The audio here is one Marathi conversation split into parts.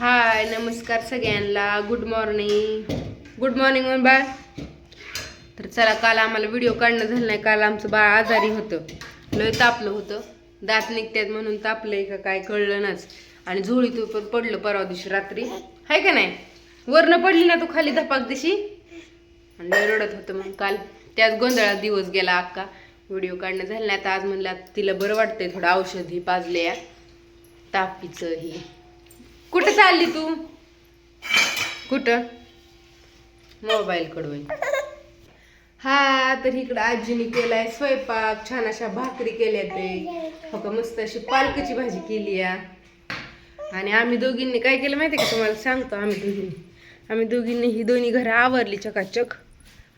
हाय नमस्कार सगळ्यांना. गुड मॉर्निंग गुड मॉर्निंग मग बाळ. तर चला काल आम्हाला व्हिडिओ काढणं झालं नाही. काल आमचं बाळ आजारी होतं. लय तापलं होतं. दात निघतात म्हणून तापलंय का काय कळलं नाच. आणि झोळीतून पण पडलं परवा दिवशी रात्री. हाय का नाही? वरनं पडली ना तू खाली धपाक दिशी? आणि रडत होतं मग काल. त्याच गोंधळात दिवस गेला अक्का. व्हिडिओ काढणं झालं नाही. आता आज म्हणलं तिला बरं वाटतंय थोडं औषध ही पाजले या तापीचं ही. कुठं चालली तू? कुठं? मोबाईल कडून. हा तर इकडं आजीने केलाय स्वयंपाक. छान अशा भाकरी केल्या ते. हो का मस्त अशी पालकाची भाजी केली या. आणि आम्ही दोघींनी काय केलं माहिती का तुम्हाला सांगतो? आम्ही दोघींनी. आम्ही दोघींनी ही दोन्ही घरं आवरली चकाचक.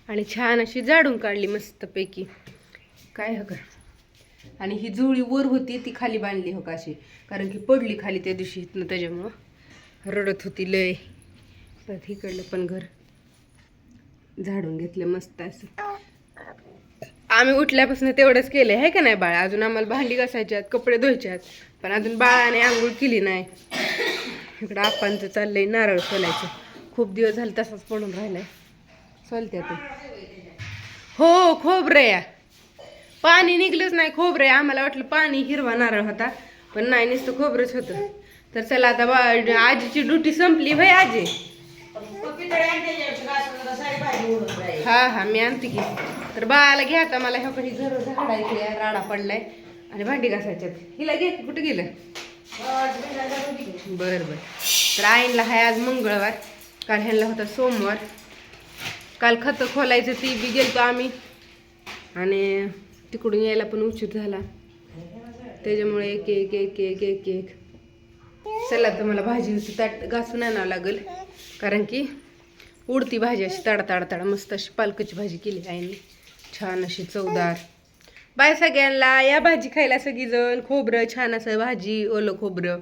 आणि छान अशी जाडून काढली मस्तपैकी. काय हो आणि ही जुळी वर होती ती खाली बांधली हो का अशी. कारण की पडली खाली त्या दिवशी इथनं त्याच्यामुळं. रडत होती लय. परत इकडलं पण घर झाडून घेतलं मस्त असं. आम्ही उठल्यापासून तेवढंच केलं आहे का नाही बाळा? अजून आम्हाला भांडी घासायच्यात कपडे धुवायचे आहेत पण अजून बाळाने आंघोळ केली नाही. इकडं आपांचं चाललंय नारळ सोलायचं. खूप दिवस झाले तसाच पडून राहिलाय. सोलत्या ते. हो खोबरं या. पाणी निघलंच नाही खोबरं आहे. आम्हाला वाटलं पाणी हिरवा नारळ होता पण नाही नुसतं खोबरंच होतं. तर चला आता बा आजीची ड्युटी संपली भाई आजी. हा हा मी आणते की. तर बाळाला घ्या आता मला ह्या काही घर झाडायचे राडा पडलाय. आणि भांडी घासायच्यात. हिला घे कुठे गेलं? बरं बरं. तर आईनला हाय आज मंगळवार. काल ह्यांना होता सोमवार. काल खतं खोलायचं ती बी गेलतो आम्ही. आणि तिकडून यायला पण उशीर झाला. त्याच्यामुळे एक एक एक एक एक एक. चला तर मला भाजी ताट घासून आणावं लागेल. कारण की उडती भाजी अशी ताडा ताडा ताडा. मस्त अशी पालकाची भाजी केली आईने. छान अशी चवदार. बाय सगळ्यांना. या भाजी खायला सगळीजण. खोबरं छान असं भाजी ओलं खोबरं.